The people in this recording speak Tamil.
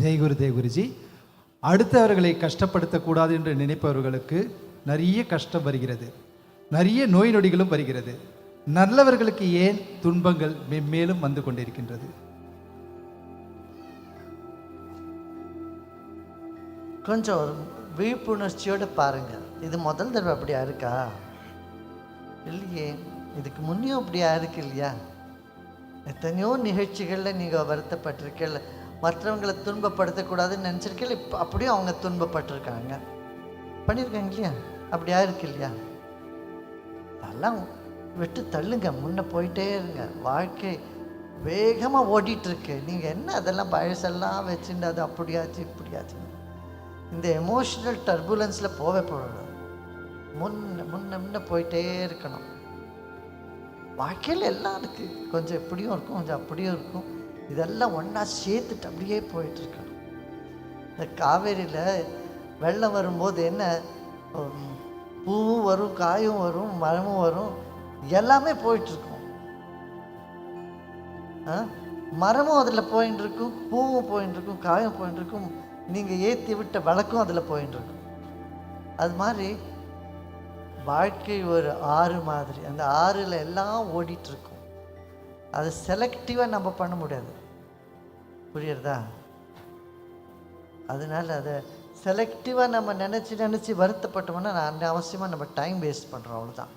ஜெய் குரு குருஜி. அடுத்தவர்களை கஷ்டப்படுத்தக்கூடாது என்று நினைப்பவர்களுக்கு நிறைய கஷ்டம் வருகிறது. நிறைய நோய் நொடிகளும் வருகிறது. நல்லவர்களுக்கு ஏன் துன்பங்கள் மென்மேலும் வந்து கொண்டிருக்கின்றது? கொஞ்சம் ஒரு விழிப்புணர்ச்சியோடு பாருங்கள் இது முதல் தடவை அப்படியா இருக்கா? இல்லையே இதுக்கு முன்னையும் அப்படியா இருக்கு இல்லையா? எத்தனையோ நிகழ்ச்சிகளில் நீங்கள் வருத்தப்பட்டிருக்கல மற்றவங்களை துன்பப்படுத்தக்கூடாதுன்னு நினச்சிருக்கீங்க இப்போ அப்படியும் அவங்க துன்பப்பட்டிருக்காங்க. பண்ணியிருக்காங்க இல்லையா? அப்படியா இருக்கு இல்லையா? அதெல்லாம் விட்டு தள்ளுங்க. முன்னே போயிட்டே இருங்க. வாழ்க்கை வேகமாக ஓடிட்டுருக்கு. நீங்கள் என்ன அதெல்லாம் பழசெல்லாம் வச்சுட்டு அது அப்படியாச்சு இப்படியாச்சு? இந்த எமோஷனல் டர்புலன்ஸில் போவே போகக்கூடாது முன்ன முன்ன முன்ன போயிட்டே இருக்கணும். வாழ்க்கையில் எல்லாம் இருக்குது கொஞ்சம் இப்படியும் இருக்கும் கொஞ்சம் அப்படியும் இருக்கும். இதெல்லாம் ஒன்றா சேர்த்துட்டு அப்படியே போயிட்டுருக்கணும் இந்த காவேரியில் வெள்ளம் வரும்போது என்ன பூவும் வரும் காயும் வரும் மரமும் வரும் எல்லாமே போயிட்டுருக்கும் ஆ? மரமும் அதில் போயின்னு இருக்கும் பூவும் போயின்னு இருக்கும் காயும் போயின்னு இருக்கும். நீங்கள் ஏற்றி விட்ட விளக்கும் அதில் போயின்னு இருக்கும். அது மாதிரி வாழ்க்கை ஒரு ஆறு மாதிரி. அந்த ஆறில் எல்லாம் ஓடிட்டுருக்கும் அது செலக்டிவாக நம்ம பண்ண முடியாது. புரியுறதா? அதனால அதை செலக்டிவாக நம்ம நினச்சி நினச்சி வருத்தப்பட்டோம்னா நான் அவசியமாக நம்ம டைம் வேஸ்ட் பண்ணுறோம் அவ்வளோதான்